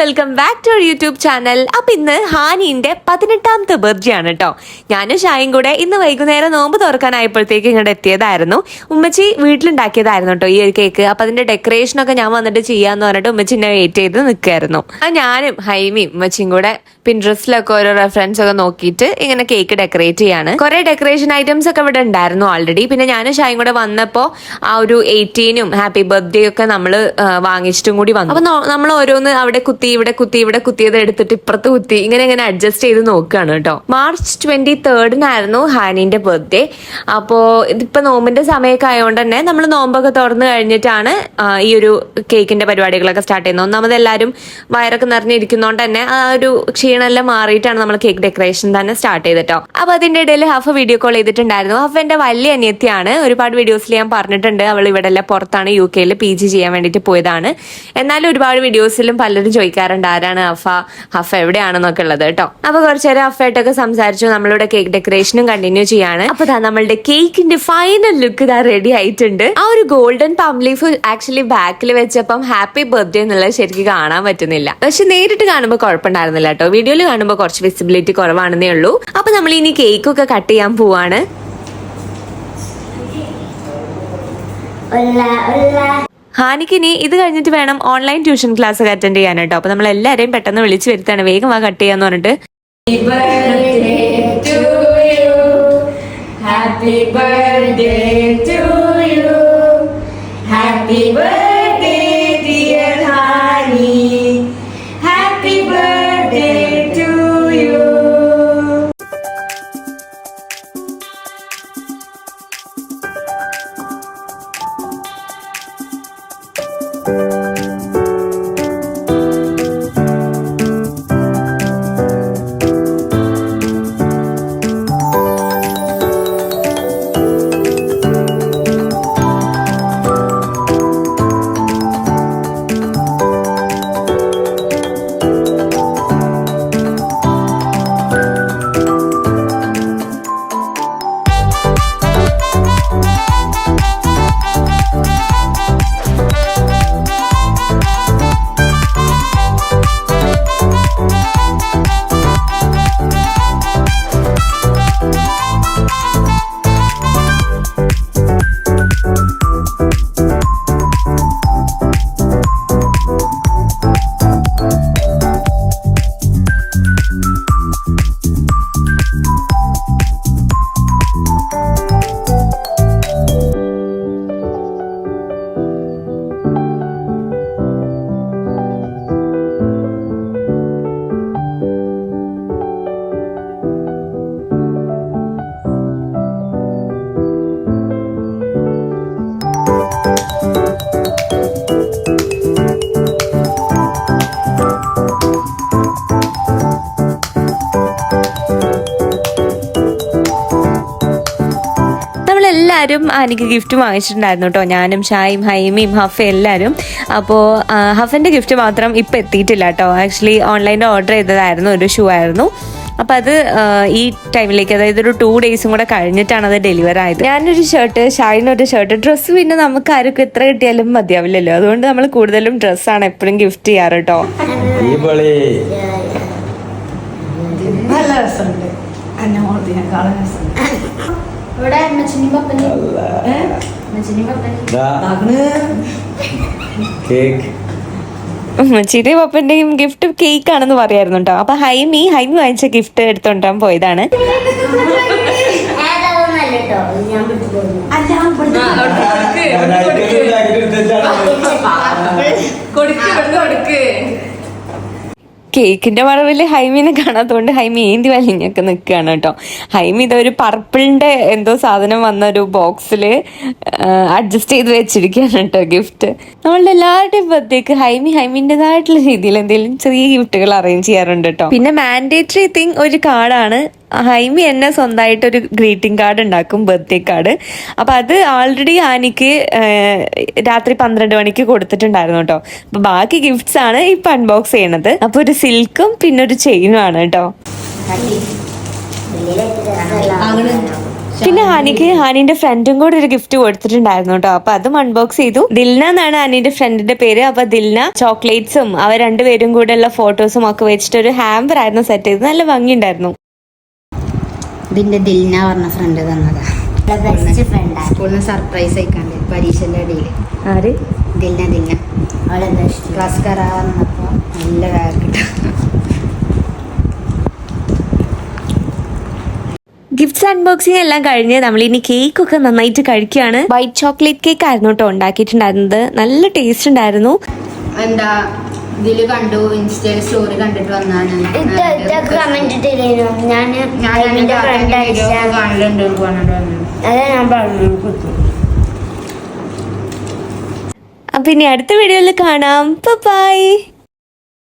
Welcome back to YouTube channel അപ്പൊ ഇന്ന് ഹാനിന്റെ പതിനെട്ടാമത്തെ ബർത്ത്ഡേ ആണ് കേട്ടോ ഞാനും ഷായും കൂടെ ഇന്ന് വൈകുന്നേരം നോമ്പ് തുറക്കാനായപ്പോഴത്തേക്ക് ഇങ്ങോട്ട് എത്തിയതായിരുന്നു. ഉമ്മച്ചി വീട്ടിലുണ്ടാക്കിയതായിരുന്നു കേട്ടോ ഈ ഒരു കേക്ക് അപ്പൊ അതിന്റെ ഡെക്കറേഷൻ ഒക്കെ ഞാൻ വന്നിട്ട് ചെയ്യാന്ന് പറഞ്ഞിട്ട് ഉമ്മച്ചി എന്നെ വെയിറ്റ് ചെയ്ത് നിൽക്കായിരുന്നു ആ ഞാനും ഹൈമിയും ഉമ്മച്ചിയും കൂടെ പിൻട്രസ്റ്റിലൊക്കെ ഓരോ റെഫറൻസ് ഒക്കെ നോക്കിയിട്ട് ഇങ്ങനെ കേക്ക് ഡെക്കറേറ്റ് ചെയ്യാണ്. കുറെ ഡെക്കറേഷൻ ഐറ്റംസ് ഒക്കെ ഇവിടെ ഉണ്ടായിരുന്നു ഓൾറെഡി പിന്നെ ഞാനും ഷായും കൂടെ വന്നപ്പോ ആ ഒരു എയ്റ്റീനും ഹാപ്പി ബർത്ത്ഡേ ഒക്കെ നമ്മൾ വാങ്ങിച്ചിട്ടും കൂടി വന്നു. അപ്പൊ നമ്മൾ ഓരോന്ന് അവിടെ കുത്തി ഇവിടെ കുത്തി ഇവിടെ കുത്തിയത് എടുത്തിട്ട് ഇപ്പുറത്ത് കുത്തി ഇങ്ങനെ ഇങ്ങനെ അഡ്ജസ്റ്റ് ചെയ്ത് നോക്കുകയാണ് കേട്ടോ. മാർച്ച് ട്വന്റി തേർഡിനായിരുന്നു ഹാനിന്റെ ബർത്ത്ഡേ അപ്പോ ഇതിപ്പോ നോമ്പിന്റെ സമയമൊക്കെ ആയതുകൊണ്ട് തന്നെ നമ്മൾ നോമ്പൊക്കെ തുറന്നു കഴിഞ്ഞിട്ടാണ് ഈ ഒരു കേക്കിന്റെ പരിപാടികളൊക്കെ സ്റ്റാർട്ട് ചെയ്യുന്നത്. ഒന്നാമത് എല്ലാവരും വയറൊക്കെ നിറഞ്ഞിരിക്കുന്നതുകൊണ്ട് തന്നെ ആ ഒരു ക്ഷീണമെല്ലാം മാറിയിട്ടാണ് നമ്മൾ കേക്ക് ഡെക്കറേഷൻ തന്നെ സ്റ്റാർട്ട് ചെയ്തിട്ടോ. അപ്പൊ അതിന്റെ ഇടയിൽ ഹഫ് വീഡിയോ കോൾ ചെയ്തിട്ടുണ്ടായിരുന്നു. ഹഫ് എന്റെ വലിയ അനിയത്തിയാണ് ഒരുപാട് വീഡിയോസിൽ ഞാൻ പറഞ്ഞിട്ടുണ്ട്. അവൾ ഇവിടെ എല്ലാം പുറത്താണ് യു കെയിൽ പി ജി ചെയ്യാൻ വേണ്ടിയിട്ട് പോയതാണ്. എന്നാലും ഒരുപാട് വീഡിയോസിലും പലരും ചോദിക്കാറുണ്ട് ആരാണ് ഹഫ? ഹഫ എവിടെയാണെന്നൊക്കെ ഉള്ളത് കേട്ടോ അപ്പൊ കുറച്ചു നേരം ഹഫായിട്ടൊക്കെ സംസാരിച്ചു. നമ്മളിവിടെ കേക്ക് ഡെക്കറേഷനും കണ്ടിന്യൂ ചെയ്യാണ്. അപ്പൊ നമ്മളുടെ കേക്കിന്റെ ഫൈനൽ ലുക്ക് ഇതാ റെഡി ആയിട്ടുണ്ട്. ആ ഒരു ഗോൾഡൻ പംലീഫ് ആക്ച്വലി ബാക്കിൽ വെച്ചപ്പം ഹാപ്പി ബർത്ത്ഡേ എന്നുള്ളത് ശരിക്കും കാണാൻ പറ്റുന്നില്ല. പക്ഷെ നേരിട്ട് കാണുമ്പോൾ കുഴപ്പമുണ്ടായിരുന്നില്ല കേട്ടോ വീഡിയോയിൽ കാണുമ്പോൾ കുറച്ച് വിസിബിലിറ്റി കുറവാണെന്നേ ഉള്ളൂ. അപ്പൊ നമ്മൾ ഇനി കേക്കൊക്കെ കട്ട് ചെയ്യാൻ പോവാണ്. ഹാനിക്ക് ഇനി ഹാനിക്കിനി ഇത് കഴിഞ്ഞിട്ട് വേണം ഓൺലൈൻ ട്യൂഷൻ ക്ലാസ് ഒക്കെ അറ്റൻഡ് ചെയ്യാൻ കേട്ടോ അപ്പൊ നമ്മൾ എല്ലാവരെയും പെട്ടെന്ന് വിളിച്ചു വരുത്താണ്. വേഗം ആ കട്ട് ചെയ്യാന്ന് പറഞ്ഞിട്ട്. Happy birthday to you. Happy birthday, നമ്മളെല്ലാവരും എനിക്ക് ഗിഫ്റ്റ് വാങ്ങിച്ചിട്ടുണ്ടായിരുന്നു കേട്ടോ. ഞാനും ഷായും ഹൈമയും ഹഫ എല്ലാവരും. അപ്പോൾ ഹഫന്റെ ഗിഫ്റ്റ് മാത്രം ഇപ്പം എത്തിയിട്ടില്ല കേട്ടോ. ആക്ച്വലി ഓൺലൈനിൽ ഓർഡർ ചെയ്തതായിരുന്നു ഒരു ഷൂ ആയിരുന്നു. അപ്പം അത് ഈ ടൈമിലേക്ക് അതായത് ഒരു ടു ഡേയ്സും കൂടെ കഴിഞ്ഞിട്ടാണ് അത് ഡെലിവർ ആയത്. ഞാനൊരു ഷർട്ട് ഷായിനൊരു ഷർട്ട് ഡ്രസ്സ് പിന്നെ നമുക്ക് ആർക്കും എത്ര കിട്ടിയാലും മതിയാവില്ലല്ലോ. അതുകൊണ്ട് നമ്മൾ കൂടുതലും ഡ്രസ്സാണ് എപ്പോഴും ഗിഫ്റ്റ് ചെയ്യാറ് കേട്ടോ. ഈ നല്ല രസമുണ്ട്. എന്നെ ഓർത്തിനേക്കാളും രസമുണ്ട്. ഇവിടെ അമ്മച്ചിനി പപ്പനി. അമ്മച്ചിനി പപ്പനി പപ്പന്റെയും ഗിഫ്റ്റ് കേക്ക്. ആണെന്ന് പറയായിരുന്നു കേട്ടോ അപ്പൊ ഹൈമി ഹൈമി വാങ്ങിച്ച ഗിഫ്റ്റ് എടുത്തോണ്ടാൻ പോയതാണ്. കൊടുക്ക്. കൊടുക്ക്. കേക്കിന്റെ മറവിൽ ഹൈമീനെ കാണാത്തതുകൊണ്ട് ഹൈമി ഏന്തി വലിഞ്ഞൊക്കെ നിൽക്കുകയാണ് കേട്ടോ. ഹൈമി ഇതൊരു പർപ്പിളിന്റെ എന്തോ സാധനം വന്ന ഒരു ബോക്സിൽ അഡ്ജസ്റ്റ് ചെയ്ത് വെച്ചിരിക്കുകയാണ് കേട്ടോ ഗിഫ്റ്റ്. നമ്മളുടെ എല്ലാവരുടെയും ബർത്ത്ഡേക്ക് ഹൈമി ഹൈമിന്റെതായിട്ടുള്ള രീതിയിൽ എന്തെങ്കിലും ചെറിയ ഗിഫ്റ്റുകൾ അറേഞ്ച് ചെയ്യാറുണ്ട് കേട്ടോ. പിന്നെ മാൻഡേറ്ററി തിങ് ഒരു കാർഡാണ്. ഹൈമി എന്നെ സ്വന്തമായിട്ടൊരു ഗ്രീറ്റിംഗ് കാർഡ് ഉണ്ടാക്കും ബർത്ത്ഡേ കാർഡ്. അപ്പൊ അത് ആൾറെഡി ആനിക്ക് രാത്രി പന്ത്രണ്ട് മണിക്ക് കൊടുത്തിട്ടുണ്ടായിരുന്നു കേട്ടോ. അപ്പൊ ബാക്കി ഗിഫ്റ്റ്സ് ആണ് ഇപ്പൊ അൺബോക്സ് ചെയ്യണത്. അപ്പോൾ ഒരു സിൽക്കും പിന്നെ ഒരു ചെയിനും ആണ് കേട്ടോ. പിന്നെ ഹാനിക്ക് ഹാനിന്റെ ഫ്രണ്ടും കൂടെ ഒരു ഗിഫ്റ്റ് കൊടുത്തിട്ടുണ്ടായിരുന്നു കേട്ടോ. അപ്പൊ അതും അൺബോക്സ് ചെയ്തു. ദിൽന എന്നാണ് ഹാനിന്റെ ഫ്രണ്ടിന്റെ പേര്. അപ്പൊ ദിൽന ചോക്ലേറ്റ്സും അവർ രണ്ടുപേരും കൂടെ ഉള്ള ഫോട്ടോസും ഒക്കെ വെച്ചിട്ട് ഒരു ഹാമ്പർ ആയിരുന്നു സെറ്റ് ചെയ്ത് നല്ല ഭംഗിയുണ്ടായിരുന്നു. ഇതിന്റെ ദിൽന പറഞ്ഞ ഫ്രണ്ട് തന്നതാണ് സ്കൂളിൽ നിന്ന് സർപ്രൈസ് ആയിക്കാണ്ട് പരീക്ഷന്റെ ഇടയിൽ ആര്? ദിൽന ദിൽന. ക്ലാസ് കയറാന്നപ്പോ നല്ല കിട്ടും. ഗിഫ്റ്റ്സ് അൺബോക്സിംഗ് എല്ലാം കഴിഞ്ഞ് നമ്മൾ ഇനി കേക്ക് ഒക്കെ നന്നായിട്ട് കഴിക്കുകയാണ്. വൈറ്റ് ചോക്ലേറ്റ് കേക്ക് ആയിരുന്നു കേട്ടോ ഉണ്ടാക്കിയിട്ടുണ്ടായിരുന്നത്. നല്ല ടേസ്റ്റ് ഉണ്ടായിരുന്നു. എന്താ ഇതിൽ കണ്ടു ഇൻസ്റ്റയിൽ സ്റ്റോറി കണ്ടിട്ട് വന്നാണ്. അപ്പൊ ഇനി അടുത്ത വീഡിയോയിൽ കാണാം. ബൈ